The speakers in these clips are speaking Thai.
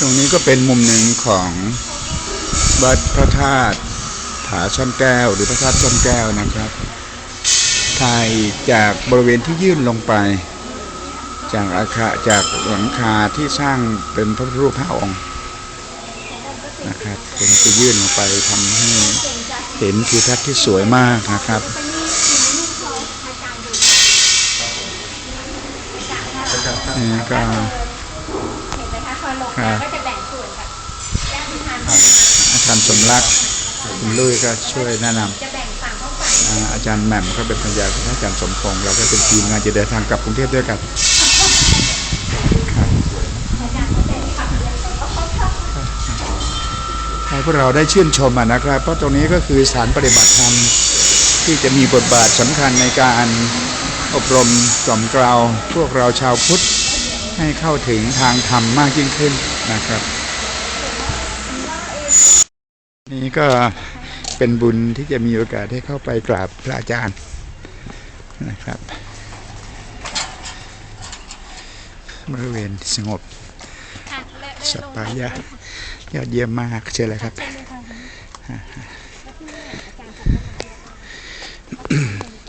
ตรงนี้ก็เป็นมุมหนึ่งของวัดพระธาตุผาช่อนแก้ว หรือพระธาตุช่อนแก้วนะครับถ่ายจากบริเวณที่ยื่นลงไป จากอาคาจากหลังคาที่สร้างเป็นพระรูปห้าองค์นะครับผมจะยื่นลงไปทำให้เห็นทิวทัศน์ที่สวยมากนะครับนี่ก็ มคะพอลงมาก็จะแบ่งส่วนกับแก้วพิพันธ์อาจารย์สมรักษ์คุณลุยก็ช่วยแนะนำจะแบ่งฝั่งเข้าฝั่งอ่าอาจารย์แหม่มก็เป็นภรรยาของอาจารย์สมพงษ์เราก็เป็นทีมงานจะเดินทางกลับกรุงเทพด้วยกันให้พวกเราได้ชื่นชมอะนะครับ เพราะตรงนี้ก็คือสถานปฏิบัติธรรมที่จะมีบทบาทสำคัญในการอบรมกล่อมเกลาพวกเราชาวพุทธ ให้เข้าถึงทางธรรมมากยิ่งขึ้นนะครับ นี่ก็เป็นบุญที่จะมีโอกาสได้เข้าไปกราบพระอาจารย์นะครับ บริเวณสงบสปายะยอดเยี่ยมมากเชื่อเลยครับ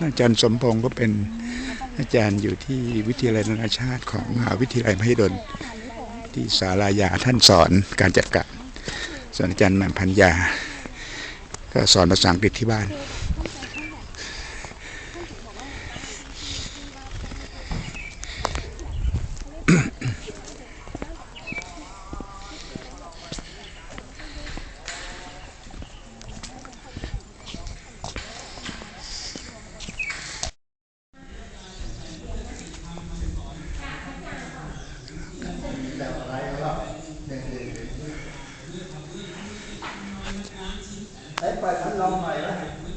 อาจารย์สมพงศ์ก็เป็น อาจารย์อยู่ที่วิทยาลัยนานาชาติของมหาวิทยาลัยมหิดล ที่ศาลายาท่านสอนการจัดการส่วนอาจารย์แหม่มพัญญา ก็สอนภาษาอังกฤษที่บ้าน 咱老买嘞